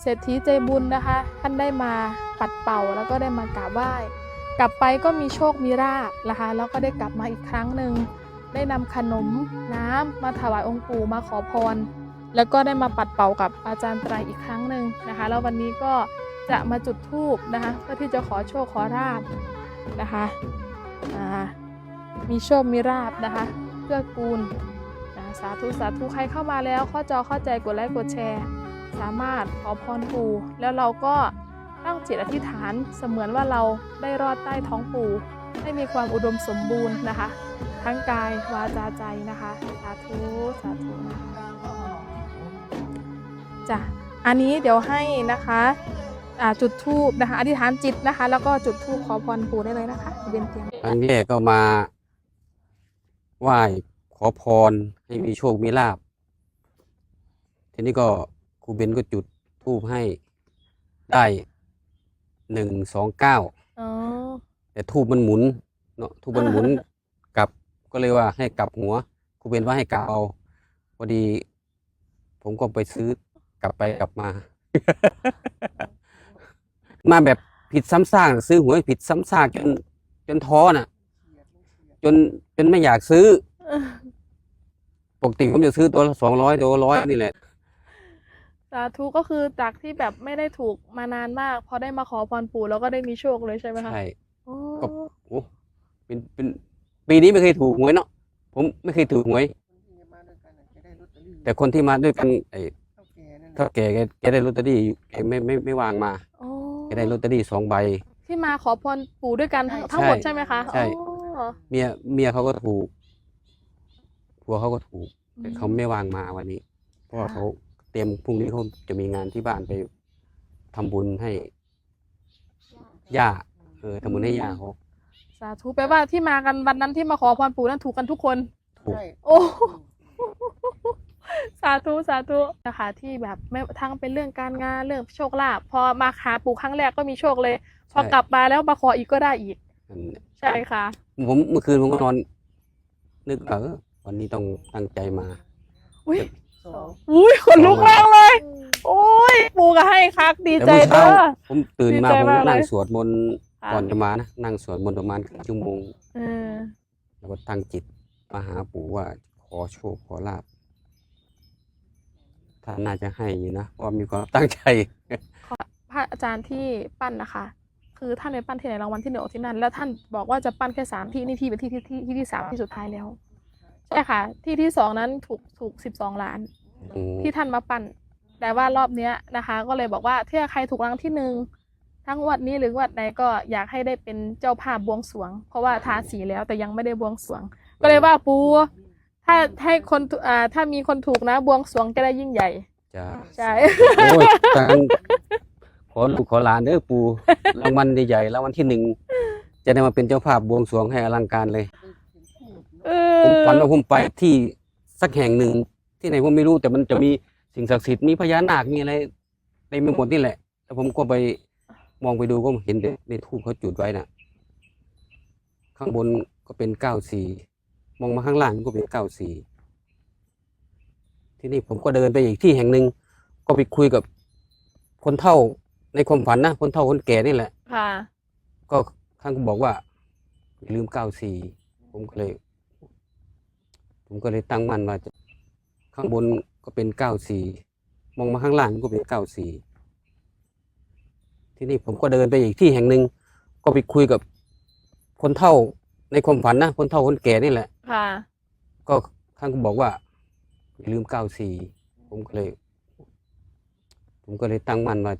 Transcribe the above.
เศรษฐีใจบุญนะคะ ท่านได้มาปัดเป่าแล้วก็ได้มากราบไหว้ กลับไปก็มีโชคมีราบนะคะแล้วก็ได้กลับมาอีกครั้งหนึ่งได้นำขนมน้ำมาถวายองค์ปู่มาขอพร แล้วก็ได้มาปัดเป่ากับอาจารย์ไตรอีกครั้งหนึ่งนะคะ แล้ววันนี้ก็จะมาจุดธูปนะคะเพื่อที่จะขอโชคขอราบนะคะมีโชคมีราบนะคะเพื่อกูลนะสาธุสาธุใครเข้ามาแล้วข้าจอเข้าใจกดไลค์กดแชร์ สามารถขอพรปู่แล้วเราก็ตั้งจิตอธิษฐานเสมือนว่าเราได้รอดใต้ท้องปู่ให้มีความอุดมสมบูรณ์นะคะ ทั้งกายวาจาใจนะคะ สาธุสาธุนะคะจ้ะอันนี้เดี๋ยวให้นะคะจุดธูปนะคะอธิษฐานจิตนะคะ แล้วก็จุดธูปขอพรปู่ได้เลยนะคะเวียนเตียงครั้งแรกก็มาไหว้ขอพรให้มีโชคมีลาบทีนี้ก็ ครูเบนก็จุดธูปให้ได้หนึ่งสองเก้าอ๋อแต่ทูบมันหมุนเนาะทูบมันหมุนกลับก็เลยว่าให้กลับหัวครูเบนว่าให้กลับเอาพอดี ผมก็ไปซื้อกลับไปกลับมา มาแบบผิดซ้ำซากซื้อหวยผิดซ้ำซากจนจนท้อน่ะ จนจนไม่อยากซื้อ ปกติผมจะซื้อตัวละสองร้อยตัวละร้อยนี่แหละ สาธุก็คือจากที่แบบไม่ได้ถูกมานานมาก พอได้มาขอพรปู่แล้วก็ได้มีโชคเลยใช่ไหมคะใช่โอ้ก็โอ้เป็นเป็นปีนี้ไม่เคยถูกหวยเนาะผมไม่เคยถูกหวย แต่คนที่มาด้วยกันไอ้เท่าแก่แกแกได้ลอตเตอรี่แกไม่ไม่ไม่วางมาโอ้แกได้ลอตเตอรี่สองใบ ที่มาขอพรปู่ด้วยกันทั้งใช่ทั้งหมดใช่ไหมคะใช่โอ้เมียเมียเขาก็ถูกผัวเขาก็ถูกแต่เขาไม่วางมาวันนี้เพราะว่าเขา เตรียมพรุ่งนี้เขาจะมีงานที่บ้านไปทำบุญให้ย่าเออทำบุญให้ย่าเขาสาธุแปลว่าที่มากันวันนั้นที่มาขอพรปู่นั้นถูกกันทุกคน ถูกโอ้ สาธุสาธุนะคะที่แบบไม่ทั้งเป็นเรื่องการงานเรื่องโชคลาภพอมาหาปู่ครั้งแรกก็มีโชคเลย พอกลับมาแล้วมาขออีกก็ได้อีก อันเนี้ยใช่ค่ะ ผมเมื่อคืนผมก็นอน นึกว่าเออวันนี้ต้องตั้งใจมา อุ้ย สองอุ้ยขนลุกมากเลย โอ้ยปู่ก็ให้คักดีใจแต่เด้เมื่อเช้าอ ผมตื่นมาดีใจผมมากเลยนั่งสวดมนต์ค่ะก่อนจะมานะนั่งสวดมนต์ประมาณครึ่งชั่วโมง เออแล้วก็ตั้งจิตมาหาปู่ว่าขอโชคขอลาบท่านน่าจะให้อยู่นะเพราะว่ามีความตั้งใจ พระอาจารย์ที่ปั้นนะคะ คือท่านไปปั้นที่ไหนรางวัลที่หนึ่งออกที่นั่นแล้วท่านบอกว่าจะปั้นแค่สามที่นี่ที่เป็นที่ที่ที่ที่ที่สามที่สุดท้ายแล้ว ใช่ค่ะ ที่ที่สองนั้นถูกถูกสิบสองล้าน อืมที่ท่านมาปั้นแต่ว่ารอบเนี้ยนะคะ ก็เลยบอกว่าถ้าใครถูกรางวัลที่หนึ่งทั้งงวัดนี้หรือวัดไหนก็อยากให้ได้เป็นเจ้าภาพบวงสรวง เพราะว่าทาสีแล้วแต่ยังไม่ได้บวงสรวง ก็เลยว่าปูถ้าให้คนถูอ่าถ้ามีคนถูกนะบวงสรวงจะได้ยิ่งใหญ่จะใช่ โอ้ยการขอลูกขอหลานเด้อปู่รางวัลใหญ่ๆรางวัลที่หนึ่งจะได้มาเป็นเจ้าภาพบวงสรวงให้อลังการเลยเอ ผมฝันอว่าผมไปที่สักแห่งหนึ่งที่ไหนผมไม่รู้แต่มันจะมีสิ่งศักดิ์สิทธิ์มีพญานาคมีอะไรในไปหมดนี่แหละ แล้วผมก็ไปมองไปดูก็เห็นแต่ในทูบเขาจุดไว้น่ะข้างบนก็เป็นเก้าสี่มองมาข้างล่างก็เป็นเก้าสี่ที่นี่ผมก็เดินไปอีกที่แห่งหนึ่งก็ไปคุยกับคนเฒ่าในความฝันนะคนเฒ่าคนแก่นี่แหละ ค่ะ ก็ท่านก็บอกว่าอย่าลืมเก้าสี่ผมก็เลย ผมก็เลยตั้งมั่นว่าจะข้างบนก็เป็นเก้าสี่มองมาข้างล่างก็เป็นเก้าสี่ที่นี่ผมก็เดินไปอีกที่แห่งหนึ่งก็ไปคุยกับคนเฒ่าในความฝันนะคนเฒ่าคนแก่นี่แหละค่ะ ก็ท่านก็บอกว่าอย่าลืมเก้าสี่ผมก็เลย ผมก็เลยตั้งมั่นว่าจะ